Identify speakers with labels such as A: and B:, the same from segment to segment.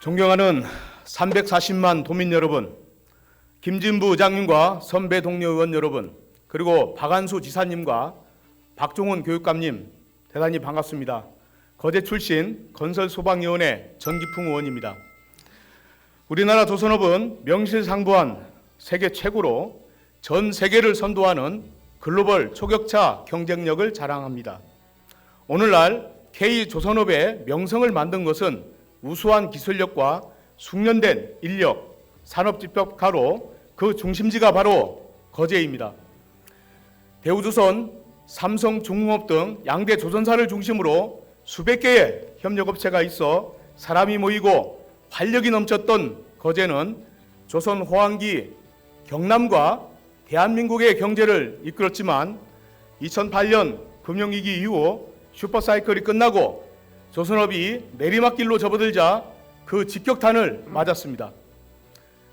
A: 존경하는 340만 도민 여러분, 김진부 장님과 선배 동료 의원 여러분, 그리고 박한수 지사님과 박종훈 교육감님 대단히 반갑습니다. 거제 출신 건설소방위원회 전기풍 의원입니다. 우리나라 조선업은 명실상부한 세계 최고로 전 세계를 선도하는 글로벌 초격차 경쟁력을 자랑합니다. 오늘날 K 조선업의 명성을 만든 것은 우수한 기술력과 숙련된 인력, 산업집합가로 그 중심지가 바로 거제입니다. 대우조선, 삼성중공업 등 양대 조선사를 중심으로 수백 개의 협력업체가 있어 사람이 모이고 활력이 넘쳤던 거제는 조선 호황기 경남과 대한민국의 경제를 이끌었지만 2008년 금융위기 이후 슈퍼사이클이 끝나고 조선업이 내리막길로 접어들자 그 직격탄을 맞았습니다.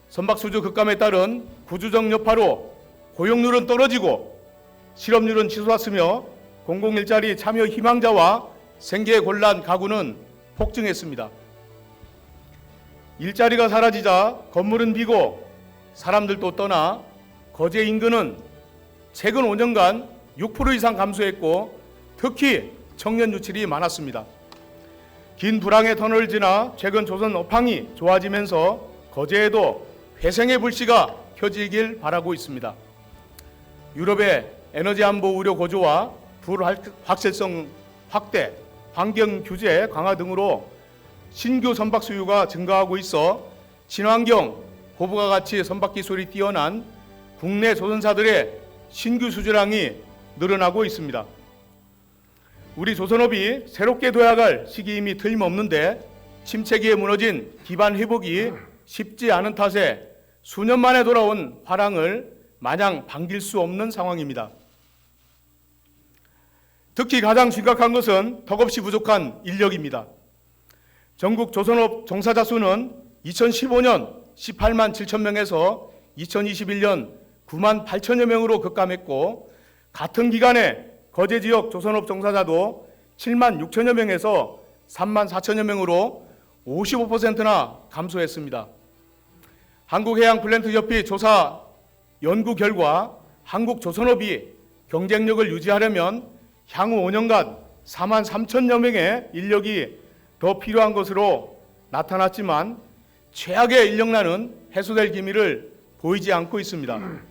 A: 선박수주 급감에 따른 구조적 여파로 고용률은 떨어지고 실업률은 치솟았으며 공공일자리 참여 희망자와 생계 곤란 가구는 폭증했습니다. 일자리가 사라지자 건물은 비고 사람들도 떠나 거제 인근은 최근 5년간 6% 이상 감소했고 특히 청년 유출이 많았습니다. 긴 불황의 터널을 지나 최근 조선 업황이 좋아지면서 거제에도 회생의 불씨가 켜지길 바라고 있습니다. 유럽의 에너지 안보 우려 고조와 불 확실성 확대, 환경 규제 강화 등으로 신규 선박 수요가 증가하고 있어 친환경, 고부가 가치 선박 기술이 뛰어난 국내 조선사들의 신규 수주량이 늘어나고 있습니다. 우리 조선업이 새롭게 도약할 시기임이 틀림없는데 침체기에 무너진 기반 회복이 쉽지 않은 탓에 수년 만에 돌아온 화랑을 마냥 반길 수 없는 상황입니다. 특히 가장 심각한 것은 덕없이 부족한 인력입니다. 전국 조선업 종사자 수는 2015년 18만 7천 명에서 2021년 9만 8천여 명으로 급감했고 같은 기간에 거제 지역 조선업 종사자도 7만 6천여 명에서 3만 4천여 명으로 55%나 감소했습니다. 한국해양플랜트협회 조사 연구 결과 한국 조선업이 경쟁력을 유지하려면 향후 5년간 4만 3천여 명의 인력이 더 필요한 것으로 나타났지만 최악의 인력난은 해소될 기미를 보이지 않고 있습니다.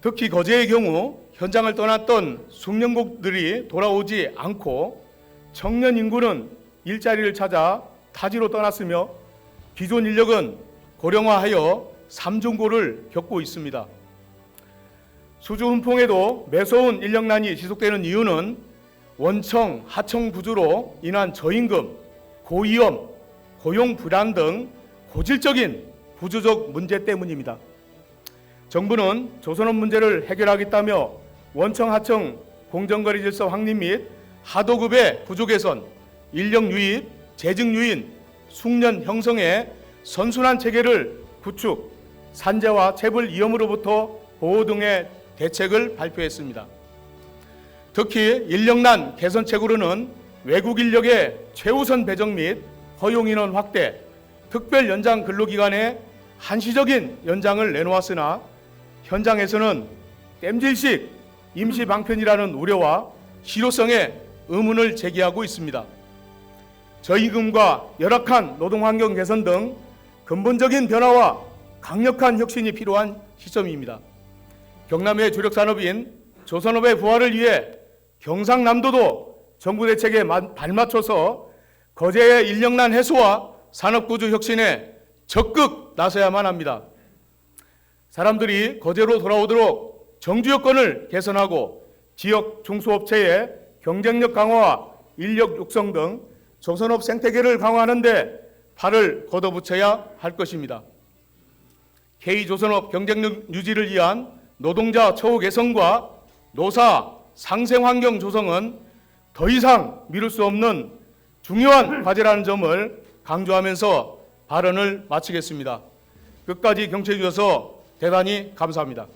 A: 특히 거제의 경우 현장을 떠났던 숙련국들이 돌아오지 않고 청년 인구는 일자리를 찾아 타지로 떠났으며 기존 인력은 고령화하여 삼중고를 겪고 있습니다. 수주 훈풍에도 매서운 인력난이 지속되는 이유는 원청, 하청 구조로 인한 저임금, 고위험, 고용 불안 등 고질적인 구조적 문제 때문입니다. 정부는 조선업 문제를 해결하겠다며 원청 하청 공정거래 질서 확립 및 하도급의 구조 개선, 인력 유입, 재직 유인, 숙련 형성에 선순환 체계를 구축, 산재와 체불 위험으로부터 보호 등의 대책을 발표했습니다. 특히 인력난 개선책으로는 외국 인력의 최우선 배정 및 허용 인원 확대, 특별 연장 근로기간의 한시적인 연장을 내놓았으나 현장에서는 땜질식 임시 방편이라는 우려와 실효성에 의문을 제기하고 있습니다. 저임금과 열악한 노동 환경 개선 등 근본적인 변화와 강력한 혁신이 필요한 시점입니다. 경남의 주력 산업인 조선업의 부활을 위해 경상남도도 정부 대책에 발맞춰서 거제의 인력난 해소와 산업구조 혁신에 적극 나서야만 합니다. 사람들이 거제로 돌아오도록 정주 여건을 개선하고 지역 중소업체의 경쟁력 강화와 인력 육성 등 조선업 생태계를 강화하는 데 발을 걷어붙여야 할 것입니다. K조선업 경쟁력 유지를 위한 노동자 처우 개선과 노사 상생 환경 조성은 더 이상 미룰 수 없는 중요한 과제라는 점을 강조하면서 발언을 마치겠습니다. 끝까지 경청해 주셔서 대단히 감사합니다.